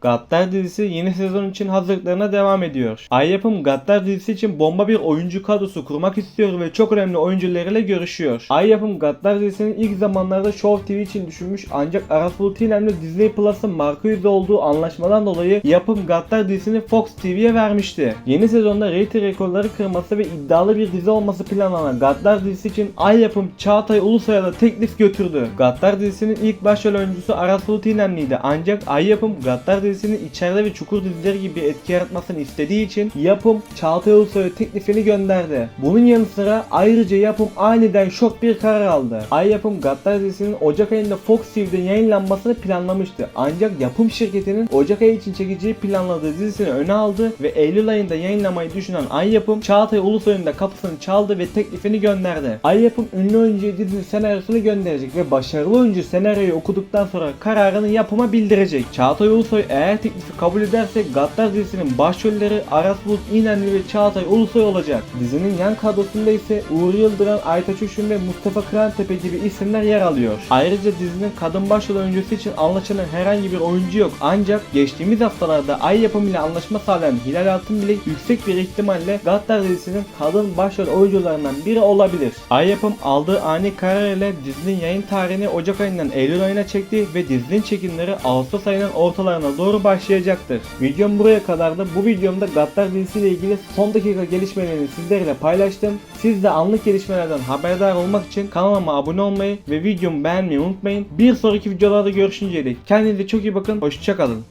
Gaddar dizisi yeni sezon için hazırlıklarına devam ediyor. Ay Yapım Gaddar dizisi için bomba bir oyuncu kadrosu kurmak istiyor ve çok önemli oyuncularıyla görüşüyor. Ay Yapım Gaddar dizisinin ilk zamanlarda Show TV için düşünmüş ancak Aras Bulut İynem'le Disney Plus'ın marka yüzü olduğu anlaşmadan dolayı Yapım Gaddar dizisini Fox TV'ye vermişti. Yeni sezonda rating rekorları kırması ve iddialı bir dizi olması planlanan Gaddar dizisi için Ay Yapım Çağatay Ulusoy'a da teklif götürdü. Gaddar dizisinin ilk başrol oyuncusu Aras Bulut ancak Ay Yapım Gaddar dizisinin içeride ve çukur dizileri gibi etki yaratmasını istediği için Yapım Çağatay Ulusoy'a teklifini gönderdi. Bunun yanı sıra ayrıca Yapım aniden şok bir karar aldı. Ay Yapım Gaddar dizisinin Ocak ayında Fox TV'de yayınlanmasını planlamıştı. Ancak yapım şirketinin Ocak ayı için çekeceği planladığı dizisini öne aldı ve Eylül ayında yayınlamayı düşünen Ay Yapım Çağatay Ulusoy'un da kapısını çaldı ve teklifini gönderdi. Ay Yapım ünlü oyuncuya dizinin senaryosunu gönderecek ve başarılı oyuncu senaryoyu okuduktan sonra kararını yapıma bildirecek. Çağatay Ulusoy eğer teklifi kabul ederse Gaddar dizisinin başrolleri Aras Bulut İynemli ve Çağatay Ulusoy olacak. Dizinin yan kadrosunda ise Uğur Yıldıran, Aytaç Uşun ve Mustafa Kırantepe gibi isimler yer alıyor. Ayrıca dizinin kadın başrol oyuncusu için anlaşılan herhangi bir oyuncu yok. Ancak geçtiğimiz haftalarda Ay Yapım ile anlaşma sağlayan Hilal Altın bile yüksek bir ihtimalle Gaddar dizisinin kadın başrol oyuncularından biri olabilir. Ay Yapım aldığı ani karar ile dizinin yayın tarihini Ocak ayından Eylül ayına çekti ve dizinin çekimleri Ağustos ayının ortalarına doğru başlayacaktır. Videom buraya kadardı. Bu videomda Gaddar dizisiyle ilgili son dakika gelişmelerini sizlerle paylaştım. Siz de anlık gelişmelerden haberdar olmak için kanalıma abone olmayı ve videomu beğenmeyi unutmayın. Bir sonraki videolarda görüşünceye dek kendinize çok iyi bakın. Hoşçakalın.